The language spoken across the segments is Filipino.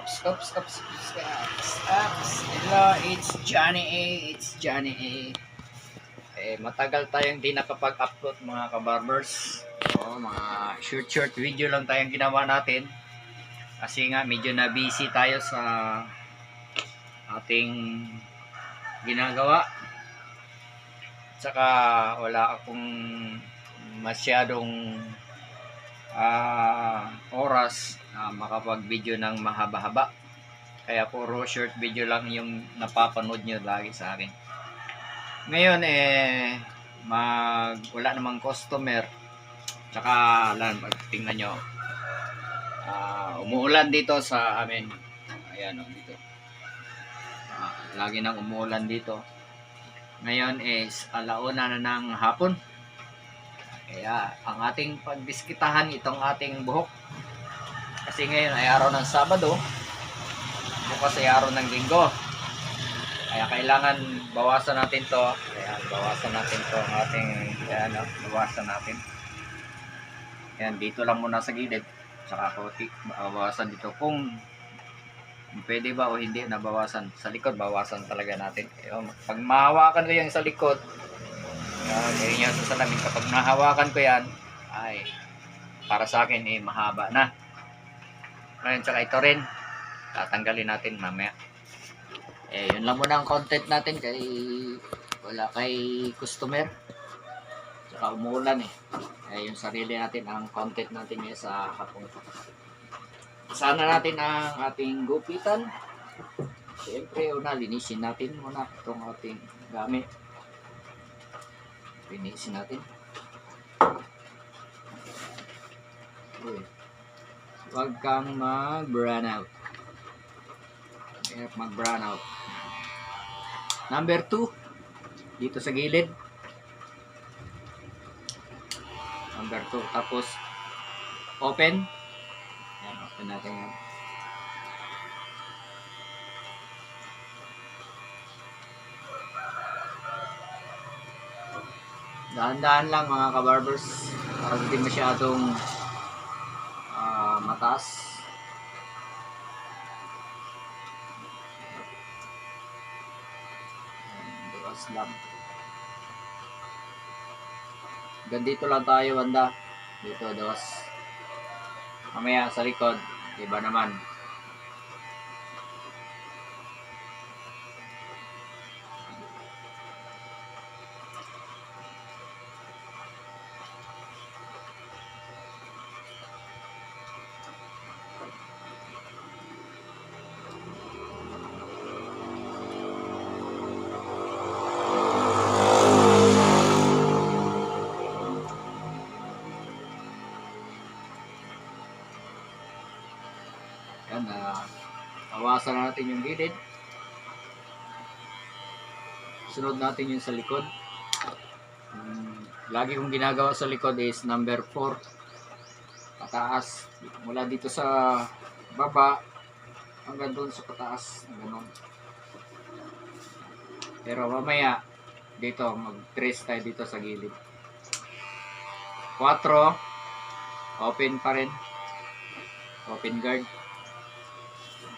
Oops, oops, oops, oops, oops, oops. Hello, it's Johnny A. It's Johnny A. Eh, matagal tayong di nakapag-upload mga kabarbers. So, mga short-short video lang tayong ginawa natin. Kasi nga, medyo na busy tayo sa ating ginagawa. Tsaka, wala akong masyadong ah, oras makapag-video ng mahaba-haba. Kaya puro short video lang yung napapanood nyo lagi sa akin. Ngayon eh mag wala namang customer. Tsaka pag tingnan nyo. ah, umuulan dito sa amin. Ayan o dito. Ah, lagi nang umuulan dito. Ngayon is alauna na ng hapon. Kaya ang ating pagdiskitahan itong ating buhok. Kasi ngayon ay araw ng Sabado. Bukas ay araw ng Linggo. Kaya kailangan bawasan natin to. Kaya bawasan natin to ang ating kaya ano, bawasan natin. Yan, dito lang muna sa gilid. Saka ako bawasan dito kung pwede ba o hindi nabawasan. Sa likod, bawasan talaga natin. Ayun, pag mahawakan ko yung sa likod, yan, yun yung sa salamin. Kapag nahawakan ko yan, ay, para sa akin, eh, mahaba na. Ngayon, tsaka ito rin, tatanggalin natin mamaya. Eh, yun lang muna ang content natin kay wala kay customer. Tsaka umuulan eh. Eh, yung sarili natin, ang content natin ngayon sa hapon. Sana natin ang ating gupitan. Siyempre, una, linisin natin muna itong ating gamit. Linisin natin. Uy. Huwag kang mag-brown out. Hirap mag-brown out. Number 2. Dito sa gilid. Number 2. Tapos, open. Yan, open natin yan. Dahan-dahan lang mga kabarbers. Para hindi masyadong Ayan, Duras lang. Gandito lang tayo banda. Dito, dos. Mamaya sa likod. Iba naman. Yan, ah, awasan na natin yung gilid. Sunod natin yung sa likod. Hmm, lagi kong ginagawa sa likod is number 4. Pataas. Mula dito sa baba hanggang doon sa pataas. Ganun. Pero mamaya, dito, mag-trace tayo dito sa gilid. 4. Open pa rin. Open guard.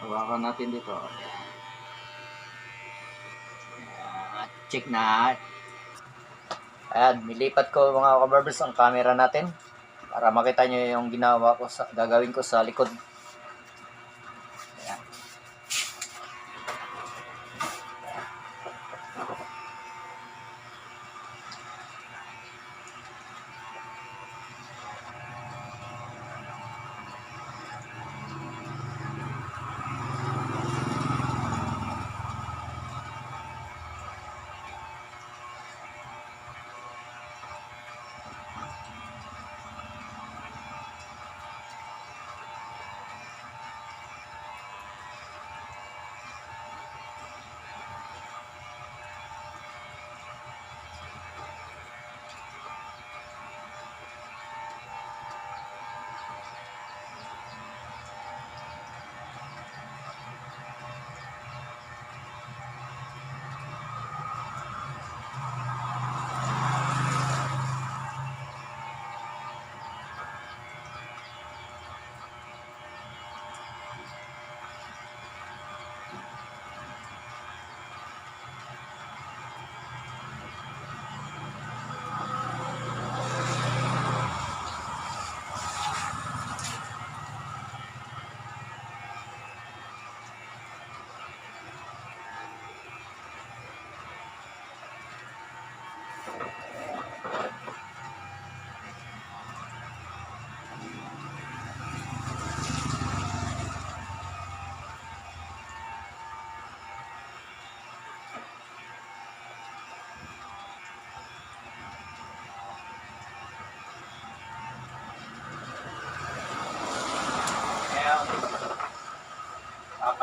Hawakan natin dito. Ayan. Check na. Ayan, nilipat ko mga kabarbers ang camera natin para makita nyo yung ginawa ko sa, gagawin ko sa likod.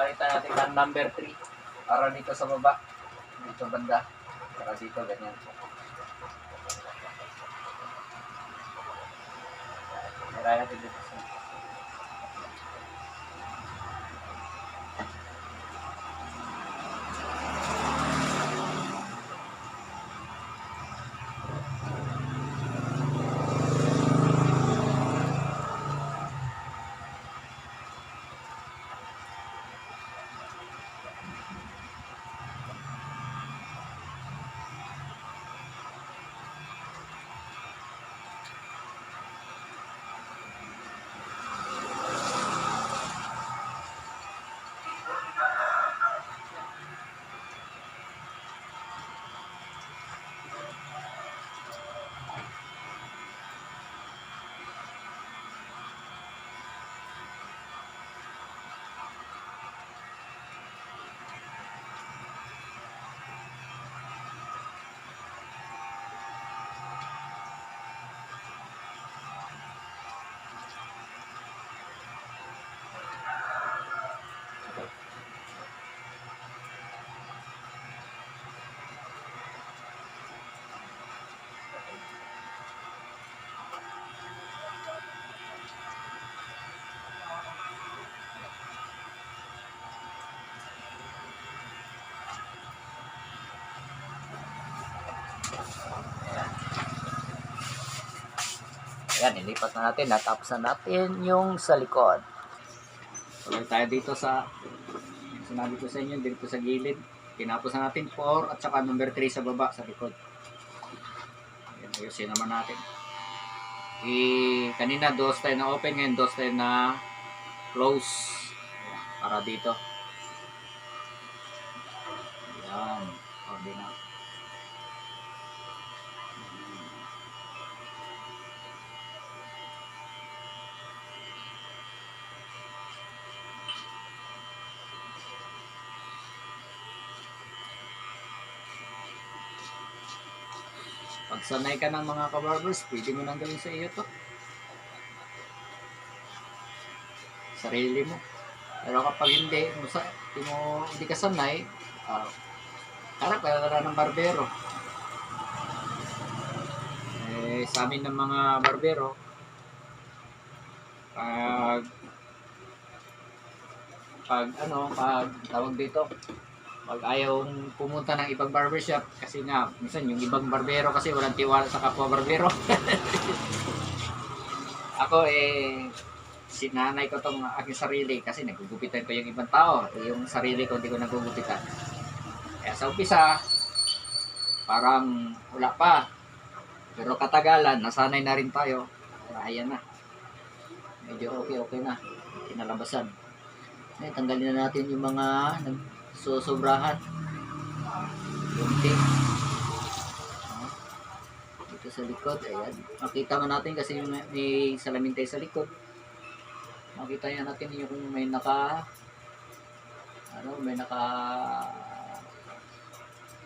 Papalitan natin ng number 3 para dito sa baba. Dito banda. Para dito ganyan. Meron natin dito Ayan, ilipat na natin. Natapos na natin yung sa likod. Tuloy tayo dito sa sinabi ko sa inyo, dito sa gilid. Tinapos na natin 4 at saka number 3 sa baba, sa likod. Ayan, ayusin naman natin. I, kanina dos tayo na open, ngayon dos tayo na close. Para dito. Ayan, ordinate. Pag sanay ka ng mga kabarbers, pwede mo nang gawin sa iyo to. Sarili mo. Pero kapag hindi, mo sa, hindi, mo, hindi ka sanay, uh, harap ka na ng barbero. Eh, sa amin ng mga barbero, pag pag ano, pag tawag dito, pag ayaw pumunta ng ibang barbershop kasi nga minsan yung ibang barbero kasi walang tiwala sa kapwa barbero. Ako eh sinanay ko tong aking sarili kasi nagugupitan ko yung ibang tao. Yung sarili ko hindi ko nagugupitan. Kaya sa umpisa parang wala pa. Pero katagalan nasanay na rin tayo. Ayan na. Medyo okay okay na. Kinalabasan. Eh, tanggalin na natin yung mga So, sobrahan. Kunti. Dito sa likod, ayan. Makita man natin kasi may, may salamin tayo sa likod. Makita yan natin yung kung may naka ano, may naka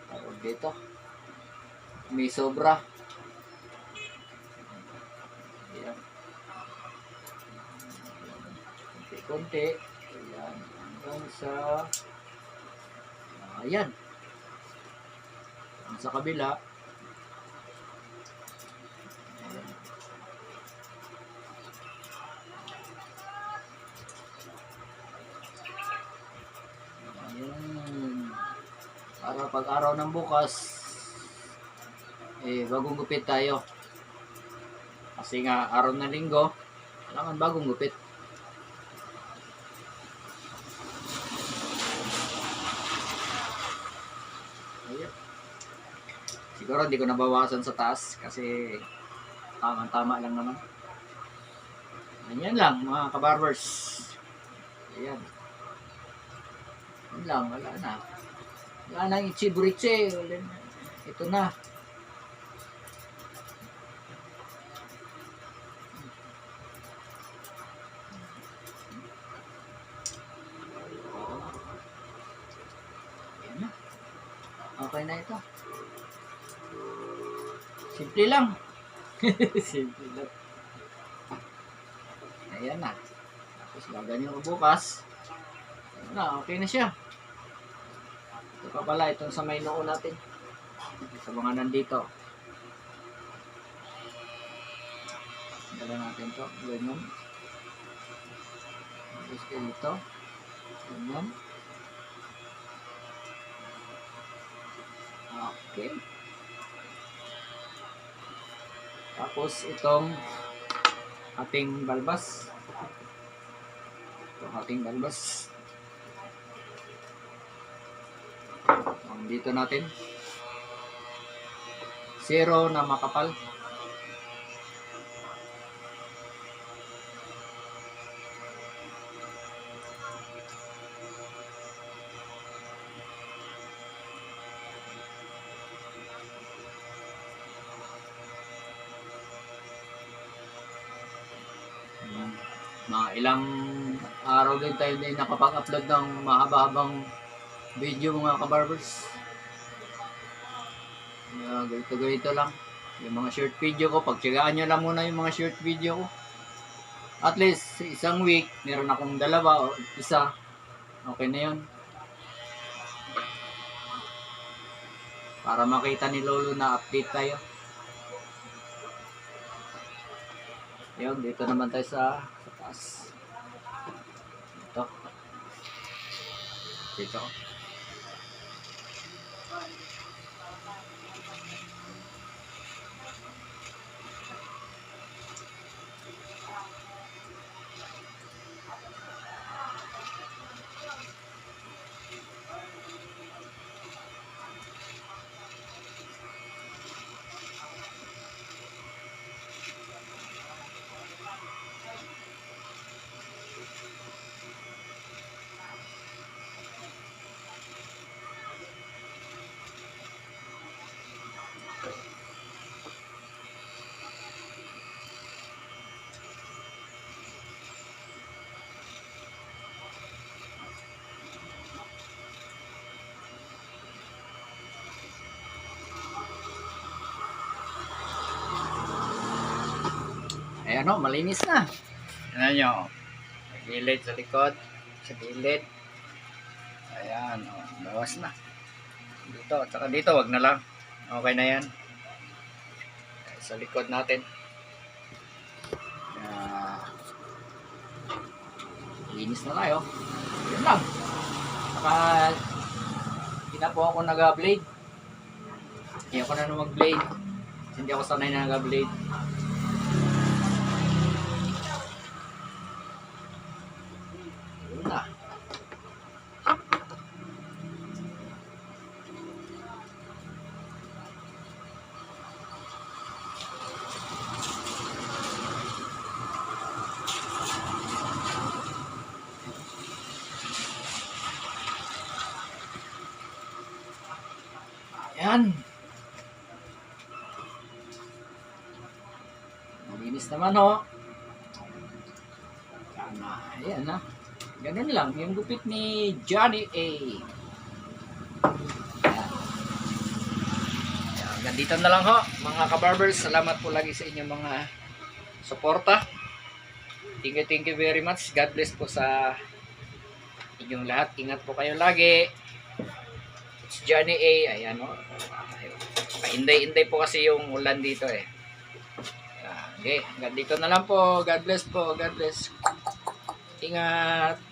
tawag dito. May sobra. Ayan. Kunti-kunti. Ayan. Hanggang sa Ayan. Sa kabila. Ayan. Para pag araw ng bukas, eh, bagong gupit tayo. Kasi nga, araw ng linggo, kailangan bagong gupit. Ayan. Siguro hindi ko nabawasan sa taas kasi tamang-tama lang naman. Ganyan lang mga kabarbers. Ayan. Yan lang, wala na. Wala na yung chiburitse. Wala na. Ito na. Simple lang. Simple lang. Ayan na. Tapos gaganyan ko bukas. Na, okay na siya. Ito pa pala, itong sa may noo natin. Sa mga nandito. Dala natin to. Ganyan. Tapos kayo dito. Ganyan. Okay. Tapos itong ating balbas. Itong ating balbas. Ang dito natin. Zero na makapal. Mga ilang araw din tayo din nakapag-upload ng mahaba-habang video mga kabarbers. Uh, ganito ganito lang. Yung mga short video ko, pagtsagaan nyo lang muna yung mga short video ko. At least, sa isang week, meron akong dalawa o isa. Okay na yun. Para makita ni Lolo na update tayo. Yun, dito naman tayo sa taas. Ito. Dito. Ayan malinis na. Ayan nyo. Sa gilid, sa likod. Sa gilid. Ayan o, bawas na. Dito, at saka dito, wag na lang. Okay na yan. Sa likod natin. Ayan. Linis na tayo. Yun lang. Saka, hindi na po ako nag-blade. Hindi ako na mag-blade. Hindi ako sanay na nag-blade. Yun na. Ayan. Malinis naman ho. Ayan na. Ayan na. Ganun lang. Yung gupit ni Johnny A. Hanggang dito na lang ho. Mga kabarbers, salamat po lagi sa inyong mga suporta. Thank you, thank you very much. God bless po sa inyong lahat. Ingat po kayo lagi. It's Johnny A. Ayan o. Painday-inday po kasi yung ulan dito eh. Ayan. Okay, hanggang dito na lang po. God bless po. God bless. Ingat.